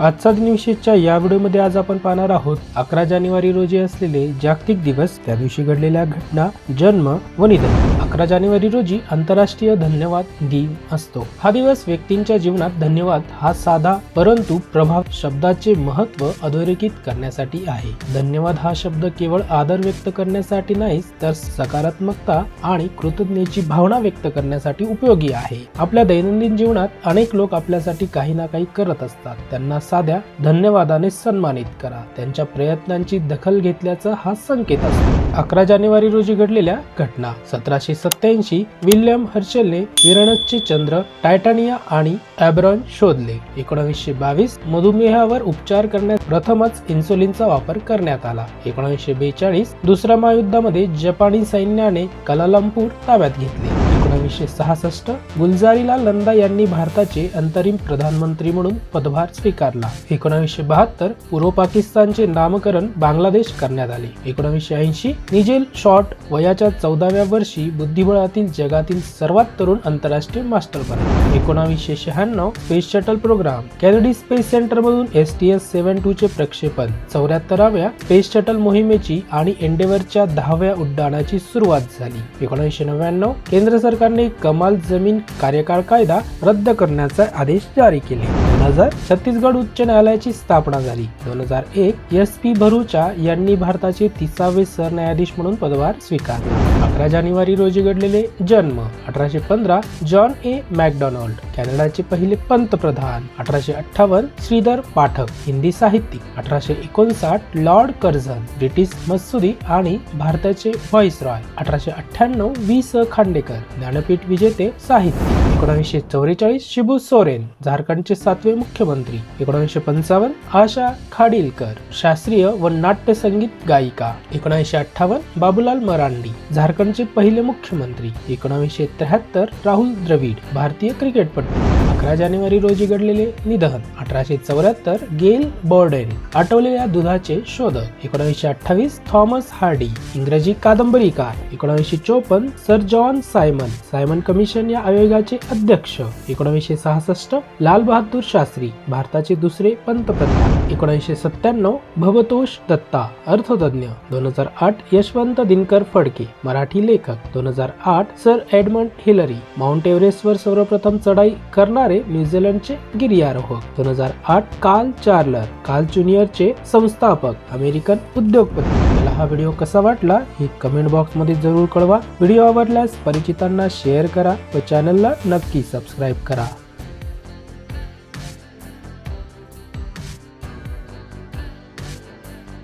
आजचा दिनविशेषच्या या व्हिडिओमध्ये आज आपण पाहणार आहोत अकरा जानेवारी रोजी असलेले जागतिक दिवस त्या दिवशी घडलेल्या घटना जन्म व निधन. अकरा जानेवारी रोजी आंतरराष्ट्रीय धन्यवाद दिन असतो. हा दिवस व्यक्तींच्या जीवनात धन्यवाद हा साधा परंतु प्रभाव शब्दाचे महत्त्व अधोरेखित करण्यासाठी आहे. धन्यवाद हा शब्द केवळ आदर व्यक्त करण्यासाठी नाही तर सकारात्मकता आणि कृतज्ञतेची भावना व्यक्त करण्यासाठी उपयोगी आहे. आपल्या दैनंदिन जीवनात अनेक लोक आपल्यासाठी काही ना काही करत असतात. त्यांना साध्या धन्यवादाने सन्मानित करा. त्यांच्या प्रयत्नांची दखल घेतल्याचा हा संकेत असतो. अकरा जानेवारी रोजी घडलेल्या घटना. सतराशे सत्याऐंशी विल्यम हर्शलने विरणसचे चंद्र टायटानिया आणि ॲब्रॉन शोधले. एकोणीसशे बावीस मधुमेहावर उपचार करण्यात प्रथमच इन्सुलिनचा वापर करण्यात आला. एकोणीसशे बेचाळीस दुसऱ्या महायुद्धामध्ये जपानी सैन्याने कलालंपूर ताब्यात घेतले. एकोणीसशे सहासष्ट गुलजारीलाल नंदा यांनी भारताचे अंतरिम प्रधानमंत्री म्हणून पदभार स्वीकारला. एकोणीसशे बहात्तर पूर्व पाकिस्तानचे नामकरण बांगलादेश करण्यात आले. एकोणीसशे ऐंशी निजेल शॉर्ट वयाच्या चौदाव्या वर्षी बुद्धिबळातील जगातील सर्वात तरुण आंतरराष्ट्रीय मास्टर बनले. एकोणावीसशे शहाण्णव space shuttle programme Kennedy space centre मधून S T S seven two चे प्रक्षेपण चौऱ्याहत्तराव्या स्पेस शटल मोहिमेची आणि एंडेवरच्या दहाव्या उड्डाणाची सुरुवात झाली. एकोणीसशे नव्याण्णव केंद्र सरकारने कमाल जमीन कार्यकाळ कायदा रद्द करण्याचा आदेश जारी केले. दोन हजार छत्तीसगड उच्च न्यायालयाची स्थापना झाली. दोन हजार एक एस पी भरूचा यांनी भारताचे तिसावे सरन्यायाधीश म्हणून पदभार स्वीकारला. अकरा जानेवारी रोजी घडलेले जन्म अठराशे पंधरा जॉन ए मॅकडॉनल्ड कॅनडाचे पहिले पंतप्रधान अठराशे अठ्ठावन्न श्रीधर पाठक हिंदी साहित्यिक अठराशे एकोणसाठ लॉर्ड कर्झन ब्रिटिश मसुदी आणि भारताचे व्हॉइस रॉय अठराशे अठ्ठ्याण्णव वी स खांडेकर ज्ञानपीठ विजेते साहित्य एकोणीसशे चौवेचाळीस शिबू सोरेन झारखंडचे सातवे मुख्यमंत्री. एकोणीसशे पंचावन्न आशा खाडिलकर शास्त्रीय व नाट्य संगीत गायिका. एकोणीसशे अठ्ठावन्न बाबूलाल मरांडी झारखंडचे पहिले मुख्यमंत्री. एकोणीसशे त्र्याहत्तर राहुल द्रविड भारतीय क्रिकेटपटू. अकरा जानेवारी रोजी घडलेले निधन. अठराशे चौऱ्याहत्तर गेल बॉर्डेन आटवलेल्या दुधाचे शोधक. एकोणीसशे अठ्ठावीस थॉमस हार्डी इंग्रजी कादंबरीकार. एकोणीसशे चोपन्न sir John Simon. Simon commission या आयोगाचे अध्यक्ष. एकोणीसशे सहासष्ट लाल बहादूर शास्त्री भारताचे दुसरे पंतप्रधान. एकोणीसशे सत्त्याण्णव भवतोष दत्ता अर्थतज्ञ. दोन हजार आठ यशवंत दिनकर फडके मराठी लेखक. दोन हजार आठ सर एडमंड हिलरी. माउंट एव्हरेस्टवर सर्वप्रथम चढाई करणारे न्यूझीलंडचे गिर्यारोहक. दोन हजार आठ काल चार्लर काल ज्युनियरचे संस्थापक अमेरिकन उद्योगपती. मला हा व्हिडिओ कसा वाटला हे कमेंट बॉक्समध्ये जरूर कळवा. व्हिडिओ आवडल्यास परिचितांना शेअर करा व चॅनलला नक्की सबस्क्राईब करा.